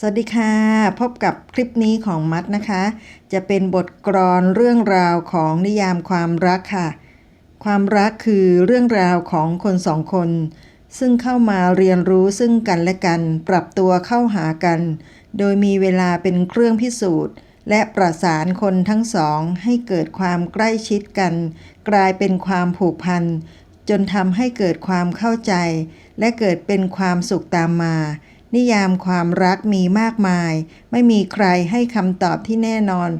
สวัสดีค่ะ พบกับคลิปนี้ของมัดนะคะ จะเป็นบทกลอนเรื่องราวของนิยามความรักค่ะ ความรักคือเรื่องราวของคนสองคน ซึ่งเข้ามาเรียนรู้ซึ่งกันและกัน ปรับตัวเข้าหากัน โดยมีเวลาเป็นเครื่องพิสูจน์ และประสานคนทั้งสอง ให้เกิดความใกล้ชิดกัน กลายเป็นความผูกพันจนทำให้เกิดความเข้าใจ และเกิดเป็นความสุขตามมา นิยามความรักมีมากมาย ไม่มีใครให้คำตอบที่แน่นอน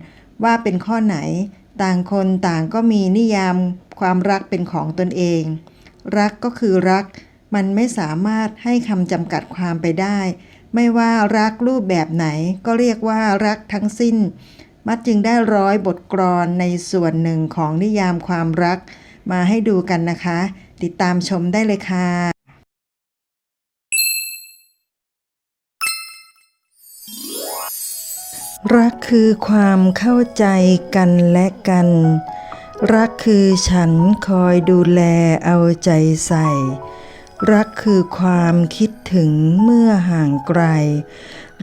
ว่าเป็นข้อไหน ต่างคนต่างก็มีนิยามความรักเป็นของตนเอง รักก็คือรัก มันไม่สามารถให้คำจำกัดความไปได้ ไม่ว่ารักรูปแบบไหนก็เรียกว่ารักทั้งสิ้น มัดจึงได้ร้อยบทกลอนในส่วนหนึ่งของนิยามความรัก มาให้ดูกันนะคะ ติดตามชมได้เลยค่ะ รักคือความเข้าใจกันและกัน รักคือฉันคอยดูแลเอาใจใส่ รักคือความคิดถึงเมื่อห่างไกล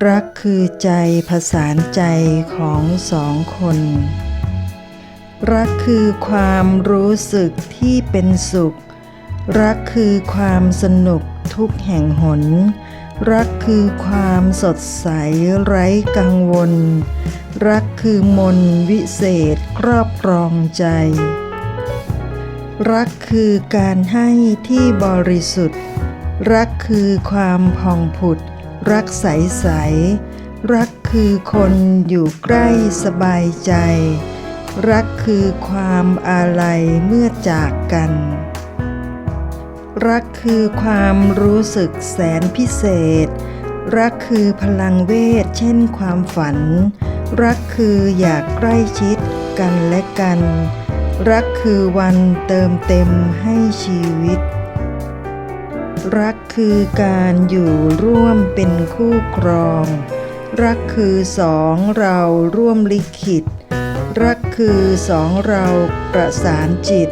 รักคือใจผสานใจของสองคน รักคือความรู้สึกที่เป็นสุข รักคือความสนุกทุกแห่งหน รักคือความสดใสไร้กังวล รักคือมนวิเศษครอบครองใจ รักคือการให้ที่บริสุทธิ์ รักคือความผ่องผุด รักใสใส รักคือคนอยู่ใกล้สบายใจ รักคือความอาลัยเมื่อจากกัน รักคือความรู้สึกแสนพิเศษ รักคือพลังเวท เช่นความฝัน รักคืออยากใกล้ชิดกันและกัน รักคือวันเติมเต็มให้ชีวิต รักคือการอยู่ร่วมเป็นคู่ครอง รักคือสองเราร่วมลิขิต รักคือสองเราประสานจิต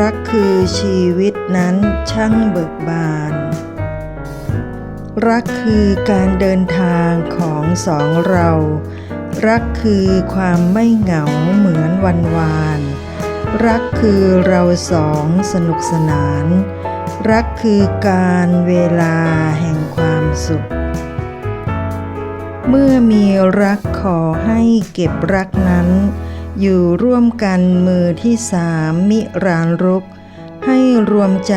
รักคือชีวิตนั้นช่างเบิกบาน รักคือการเดินทางของสองเรา รักคือความไม่เหงาเหมือนวันวาน รักคือเราสองสนุกสนาน รักคือการเวลาแห่งความสุข เมื่อมีรักขอให้เก็บรักนั้น อยู่ร่วมกันมือที่สามมิรานรุก ให้รวมใจ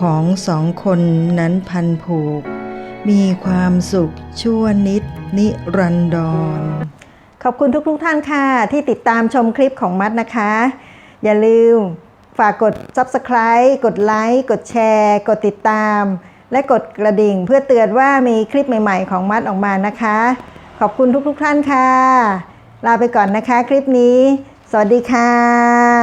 ของสองคนนั้นพันผูก มีความสุขชั่วนิดนิรันดร ขอบคุณทุกๆทท่านค่ะ ที่ติดตามชมคลิปของมัดนะคะ อย่าลืมฝากกด Subscribe กดไลค์กดแชร์ กดติดตาม และกดกระดิ่งเพื่อเตือนว่ามีคลิปใหม่ ๆ ของมัดออกมานะคะ ขอบคุณทุกๆท่านค่ะ ลาไปก่อนนะคะคลิปนี้ สวัสดีค่ะ